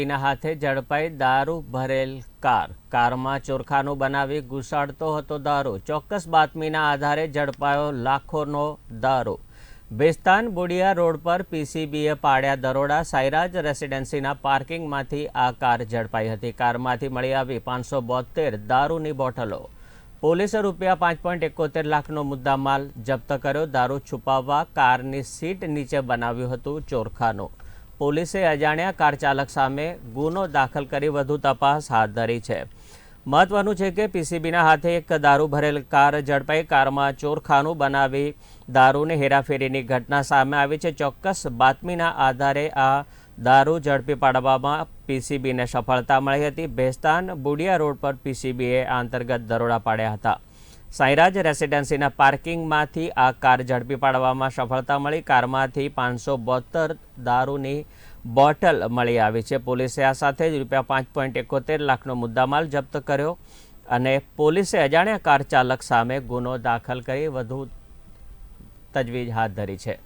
પીસીબીના હાથે ઝડપાઈ દારૂ ભરેલ કાર. કારમાં ચોરખાનું બનાવી ઘુસાડતો હતો દારૂ. ચોક્કસ બાતમીના આધારે ઝડપાયો લાખોનો દારૂ. બેસ્તાન બોડિયા રોડ પર પીસીબીએ પાડ્યા દરોડા. સાયરાજ રેસિડેન્સીના પાર્કિંગમાંથી આ કાર ઝડપાઈ હતી. કારમાંથી મળી આવી પાંચસો બોતેર દારૂની બોટલો. પોલીસે રૂપિયા પાંચ પોઈન્ટ એકોતેર લાખનો મુદ્દામાલ જપ્ત કર્યો. દારૂ છુપાવવા કારની સીટ નીચે બનાવ્યું હતું ચોરખાનું. પોલીસે અજાણ્યા કાર ચાલક સામે ગુનો દાખલ કરી વધુ તપાસ હાથ ધરી છે. મહત્વનું છે કે પીસીબીના હાથે એક દારૂ ભરેલ કાર ઝડપાઈ કારમાં ચોરખાનું બનાવી દારૂની હેરાફેરીની ઘટના સામે આવી છે. ચોક્કસ બાતમીના આધારે આ દારૂ ઝડપી પાડવામાં પીસીબીને સફળતા મળી હતી. ભેસ્તાન બુડિયા રોડ પર પીસીબીએ અંતર્ગત દરોડા પાડ્યા હતા. સાંઈરાજ રેસિડેન્સીના પાર્કિંગમાંથી આ કાર ઝડપી પાડવામાં સફળતા મળી. કારમાંથી પાંચસો બોતેર દારૂની બોટલ મળી આવી છે. પોલીસે આ સાથે જ રૂપિયા પાંચ પોઈન્ટ એકોતેર લાખનો મુદ્દામાલ જપ્ત કર્યો અને પોલીસે અજાણ્યા કાર ચાલક સામે ગુનો દાખલ કરી વધુ તજવીજ હાથ ધરી છે.